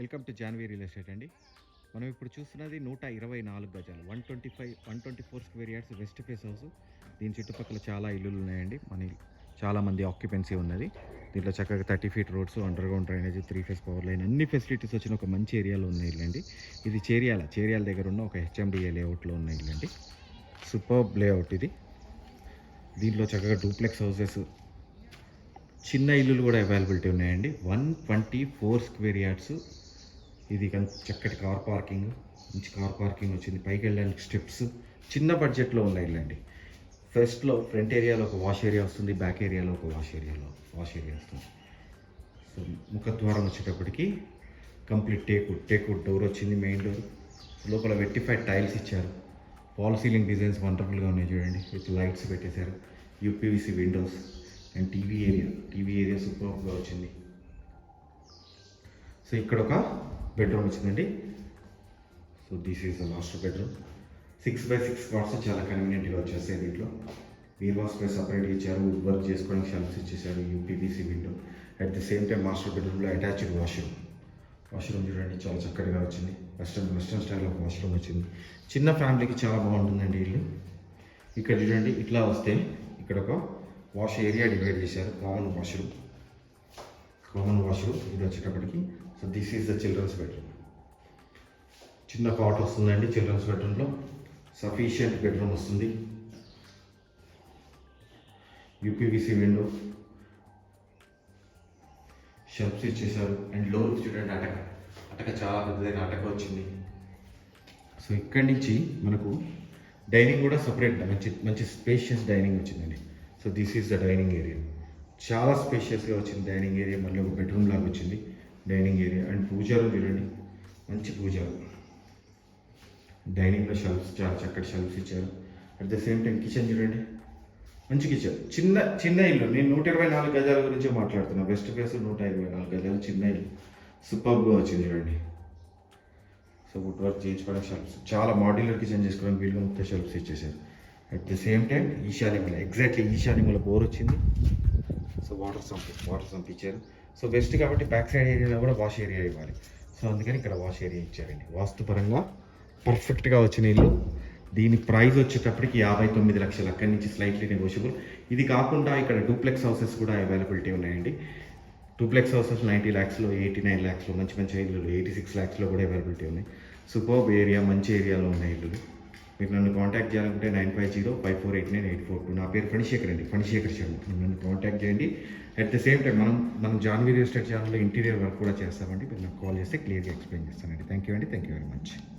Welcome to Janvi real estate అండి. మనం ఇప్పుడు చూస్తున్నది నూట ఇరవై నాలుగు గజాలు one twenty five one twenty four square yards west face house. దీని చుట్టుపక్కల చాలా ఇల్లులు ఉన్నాయండి. మన చాలామంది ఆక్యుపెన్సీ ఉన్నది. దీంట్లో చక్కగా thirty feet roads underground drainage three phase power line అన్ని ఫెసిలిటీస్ వచ్చిన ఒక మంచి ఏరియాలో ఉన్న ఇల్లండి. ఇది చేరియాల చేరియాల దగ్గర ఉన్న ఒక హెచ్ఎండిఏ లేఅవుట్లో ఉన్న ఇల్లండి. సూపర్ లేఅవుట్ ఇది. దీంట్లో చక్కగా డూప్లెక్స్ హౌసెస్ చిన్న ఇల్లులు కూడా అవైలబిలిటీ ఉన్నాయండి. One twenty four square yards ఇది చక్కటి కార్ పార్కింగ్ మంచి కార్ పార్కింగ్ వచ్చింది. పైకి వెళ్ళడానికి స్టెప్స్ చిన్న బడ్జెట్లో ఉన్నాయి ఇల్లు ఫస్ట్లో ఫ్రంట్ ఏరియాలో ఒక వాష్ ఏరియా వస్తుంది బ్యాక్ ఏరియాలో ఒక వాష్ ఏరియాలో వాష్ ఏరియా వస్తుంది. సో ముఖద్వారం వచ్చేటప్పటికి కంప్లీట్ టేకుడ్ టేకుడ్ డోర్ వచ్చింది మెయిన్ డోర్ లోపల వెట్టిఫైడ్ టైల్స్ ఇచ్చారు. వాల్ సీలింగ్ డిజైన్స్ వండర్ఫుల్గా ఉన్నాయి చూడండి. విత్ లైట్స్ పెట్టేశారు. UPVC windows and TV area TV area సూపర్గా వచ్చింది. సో ఇక్కడ ఒక బెడ్రూమ్ వచ్చిందండి so this is the master bedroom six by six spots చాలా కన్వీనియంట్గా వచ్చేస్తాయి దీంట్లో. వీర్వా పై సపరేట్ ఇచ్చారు వుడ్ వర్క్ చేసుకోవడానికి షెల్ఫ్స్ ఇచ్చేసారు UPVC window at the same time master బెడ్రూమ్లో అటాచ్డ్ వాష్రూమ్ వాష్రూమ్ చూడండి చాలా చక్కగా వచ్చింది. Western western style of washroom వచ్చింది. చిన్న ఫ్యామిలీకి చాలా బాగుంటుందండి ఇల్లు. ఇక్కడ చూడండి ఇట్లా వస్తే ఇక్కడ ఒక వాష్ ఏరియా డివైడ్ చేశారు కామన్ వాష్రూమ్ కామన్ వాష్రూమ్ ఇది వచ్చేటప్పటికి. So this is the children's bedroom చిన్న కాట్ వస్తుందండి చిల్డ్రన్స్ బెడ్రూమ్లో సఫిషియంట్ బెడ్రూమ్ వస్తుంది. యూపీవీసీ విండో షెల్ఫ్స్ ఇచ్చేసారు అండ్ లోన్ చూడండి అటక. అటక చాలా పెద్దదైన అటక వచ్చింది. సో ఇక్కడి నుంచి మనకు డైనింగ్ కూడా సపరేట్ మంచి మంచి స్పేషియస్ డైనింగ్ వచ్చిందండి. So this is the dining area చాలా స్పేషియస్గా వచ్చింది డైనింగ్ ఏరియా మళ్ళీ ఒక బెడ్రూమ్ లాగా వచ్చింది డైనింగ్ ఏరియా అండ్ పూజ చూడండి. మంచి పూజ డైనింగ్లో షెల్ఫ్స్ చాలా చక్కటి షెల్ఫ్స్ ఇచ్చారు. At the same time kitchen చూడండి. మంచి కిచెన్ చిన్న చిన్న ఇల్లు. నేను నూట ఇరవై నాలుగు గజాల గురించి మాట్లాడుతున్నా. వెస్ట్ ఫేస్ నూట ఇరవై నాలుగు గజాలు చిన్న ఇల్లు. సూపర్గా వచ్చింది చూడండి. సో వుడ్ వర్క్ చేయించుకోవడానికి షెల్ఫ్స్ చాలా మాడ్యులర్ కిచెన్ చేసుకోవడానికి వీళ్ళు మొత్తం షెల్ఫ్స్ ఇచ్చేసారు. అట్ ద సేమ్ టైం ఈశాన్యముల ఎగ్జాక్ట్లీ ఈశాన్యముల బోర్ వచ్చింది. So water sump water sump ఇచ్చారు సో వెస్ట్ కాబట్టి బ్యాక్ సైడ్ ఏరియాలో కూడా వాష్ ఏరియా ఇవ్వాలి. సో అందుకని ఇక్కడ వాష్ ఏరియా ఇచ్చారండి. వాస్తుపరంగా పర్ఫెక్ట్గా వచ్చిన ఇల్లు. దీని ప్రైస్ వచ్చేటప్పటికి యాభై తొమ్మిది లక్షలు. అక్కడి నుంచి స్లైట్లీ నెగోషియబుల్ ఇది కాకుండా ఇక్కడ డూప్లెక్స్ హౌసెస్ కూడా అవైలబిలిటీ ఉన్నాయండి. డూప్లెక్స్ హౌసెస్ నైంటీ ల్యాక్స్లో ఎయిటీ నైన్ ల్యాక్స్లో మంచి మంచి ఇల్లు ఎయిటీ సిక్స్ ల్యాక్స్లో కూడా అవైలబిలిటీ ఉన్నాయి. సూపర్బ్ ఏరియా మంచి ఏరియాలో ఉన్నాయి ఇల్లు మీరు నన్ను కాంటాక్ట్ చేయాలనుకుంటే nine five zero five four eight nine eight four two నా పేరు ఫణిశేఖర్ అండి. ఫణిశేఖర్ శర్మ. నన్ను కాంటాక్ట్ చేయండి. అట్ ద సేమ్ టైం మనం మనం జాన్వీ రియల్ ఎస్టేట్ ఛానల్లో ఇంటీరియర్ వర్క్ కూడా చేస్తామండి. మీరు నాకు కాల్ చేస్తే క్లియర్గా ఎక్స్ప్లెయిన్ చేస్తానండి. థ్యాంక్ యూ అండి. Thank you very much